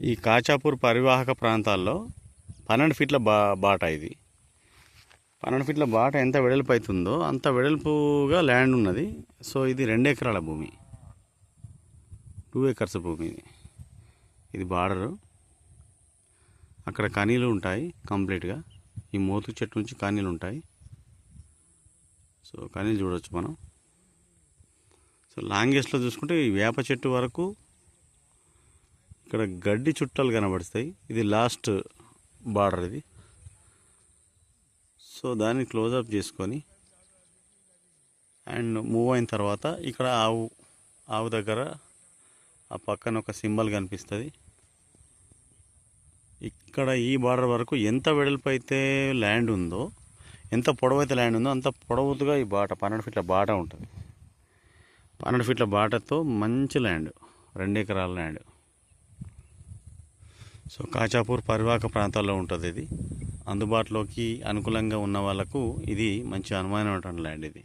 ఈ కాచాపూర్ పరివాహక ప్రాంతాల్లో పన్నెండు ఫీట్ల బా బాట ఇది. పన్నెండు ఫీట్ల బాట ఎంత వెడల్పు అవుతుందో అంత వెడల్పుగా ల్యాండ్ ఉన్నది. సో ఇది రెండు ఎకరాల భూమి. టూ ఎకర్స్ భూమి ఇది. ఇది బార్డరు. అక్కడ కనీలు ఉంటాయి కంప్లీట్గా. ఈ మోతు చెట్టు నుంచి కనీలు ఉంటాయి. సో కనీలు చూడవచ్చు మనం. సో లాంగెస్ట్లో చూసుకుంటే ఈ వేప చెట్టు వరకు ఇక్కడ గడ్డి చుట్టాలు కనబడుతాయి. ఇది లాస్ట్ బార్డర్ ఇది. సో దాన్ని క్లోజప్ చేసుకొని అండ్ మూవ్ అయిన తర్వాత ఇక్కడ ఆవు ఆవు దగ్గర ఆ పక్కన ఒక సింబల్ కనిపిస్తుంది. ఇక్కడ ఈ బార్డర్ వరకు ఎంత వెడల్పు అయితే ల్యాండ్ ఉందో ఎంత పొడవు అయితే ల్యాండ్ ఉందో అంత పొడవుతుగా ఈ బాట పన్నెండు ఫీట్ల బాట ఉంటుంది. పన్నెండు ఫీట్ల బాటతో మంచి ల్యాండ్ రెండు ఎకరాల ల్యాండ్ సో కాచాపూర్ పరివాహక ప్రాంతాల్లో ఉంటుంది ఇది. అందుబాటులోకి అనుకూలంగా ఉన్న వాళ్ళకు ఇది మంచి అనుమానమైనటువంటి ల్యాండ్ ఇది.